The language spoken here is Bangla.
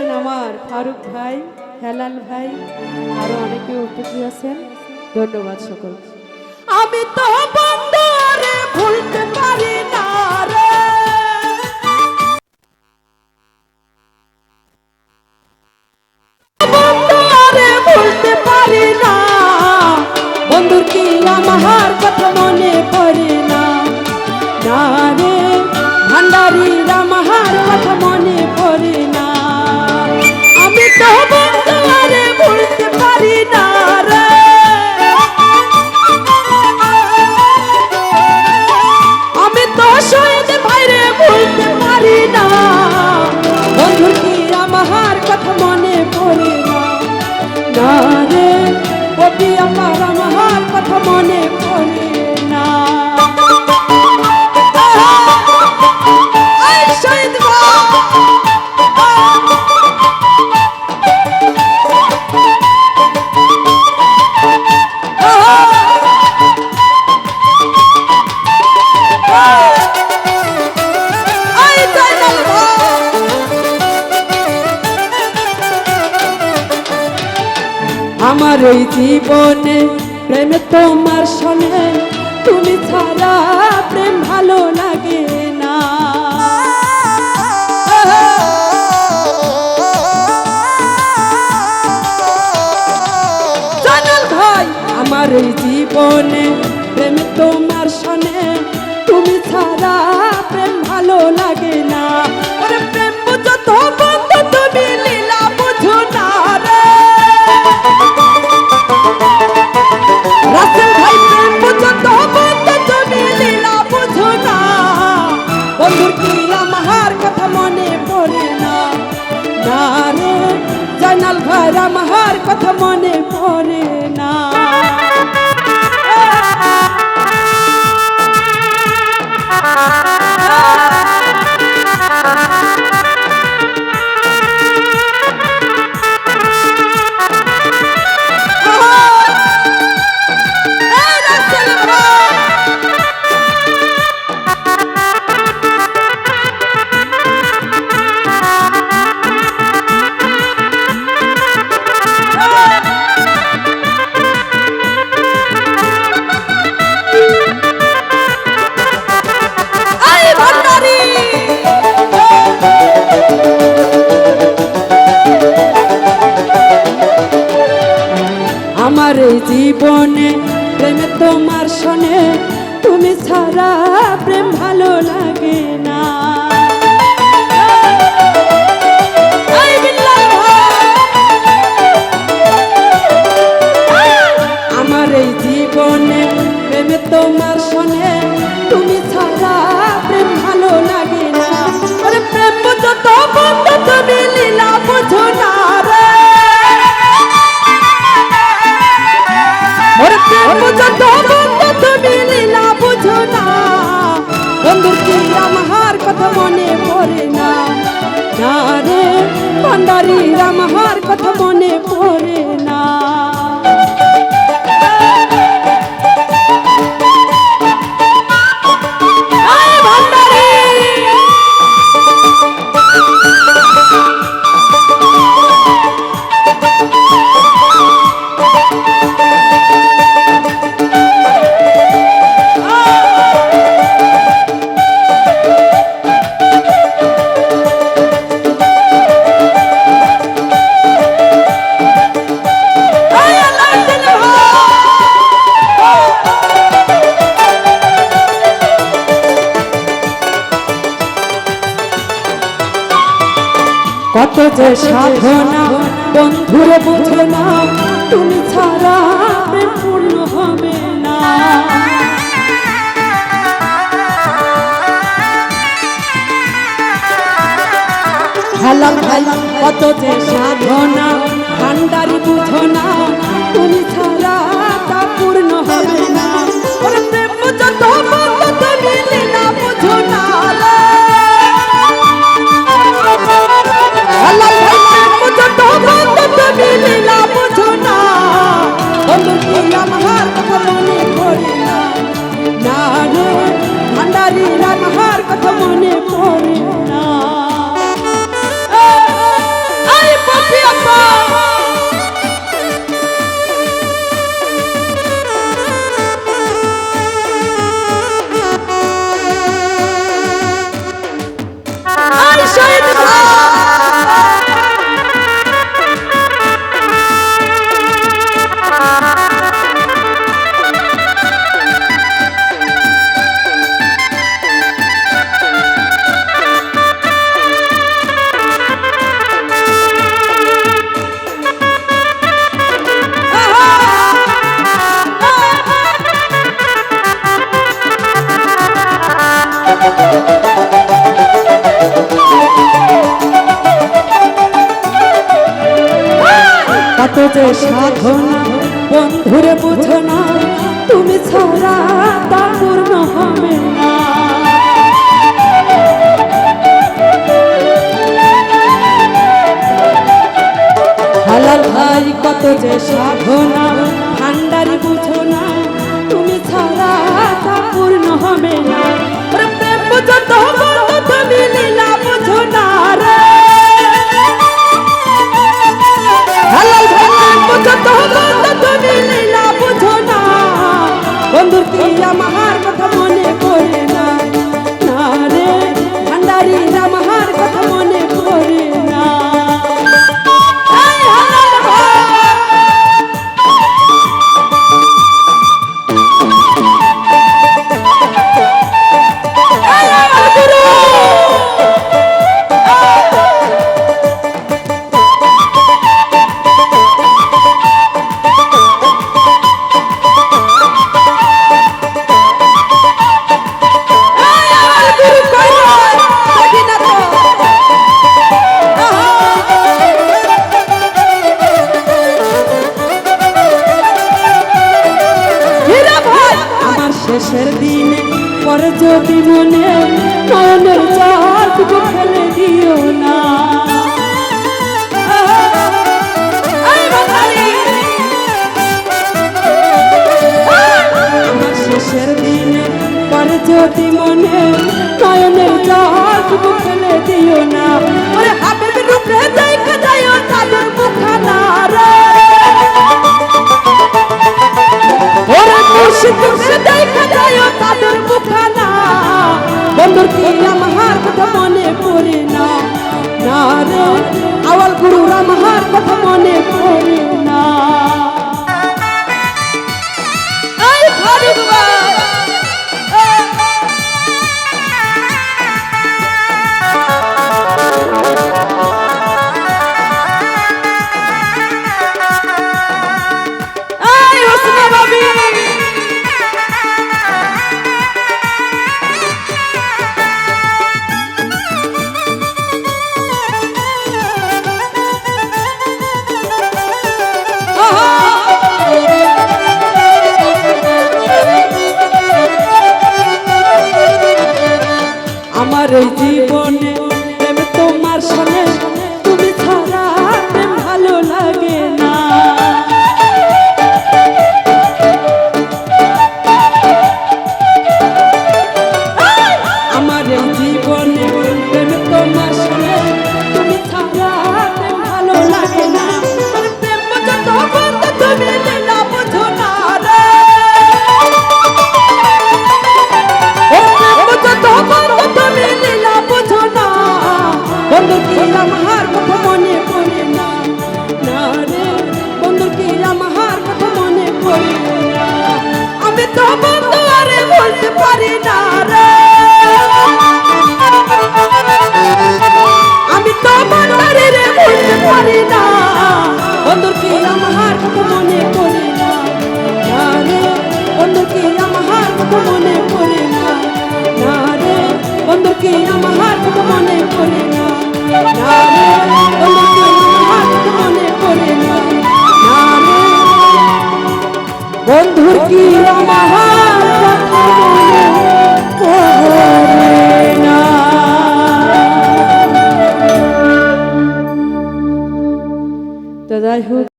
আছেন আমার ফারুক ভাই, হেলাল ভাই, আরও অনেকে উপস্থিত আছেন। ধন্যবাদ সকল আমি তো বন্ধরে ভুলতে পারি না রে। ওটি আমার আমার কথা মনে পড়ে না। Oh! আমার এই জীবনে, প্রেম তোমার সঙ্গে, তুমি ছাড়া প্রেম ভালো লাগে না। ভাই, আমার এই জীবনে মনে পড়ে না। জীবনে প্রেমে তোমার শোনে তুমি ছাড়া কত যে সাধনা, বন্ধুরে বোঝো না, তুমি ছাড়া পূর্ণ হবে না। হালাল ভাই কত যে সাধনা এত যে সাধনা, বন্ধুরে বুঝো না, তুমি ছাড়া তা পূর্ণ হবে না। হালাল ভাই, কত যে সাধনা যদি মনে মনের চাঁদ ফেলে দিও না। শেষের দিনে পরে যদি মনে নয়নের চাঁদ ফেলে দিও না। ওরে হাতের রূপে দেখা যায় তাদের মুখানা রে ওরে খুশি খুশি দেখা যায় আমার এই Thank you.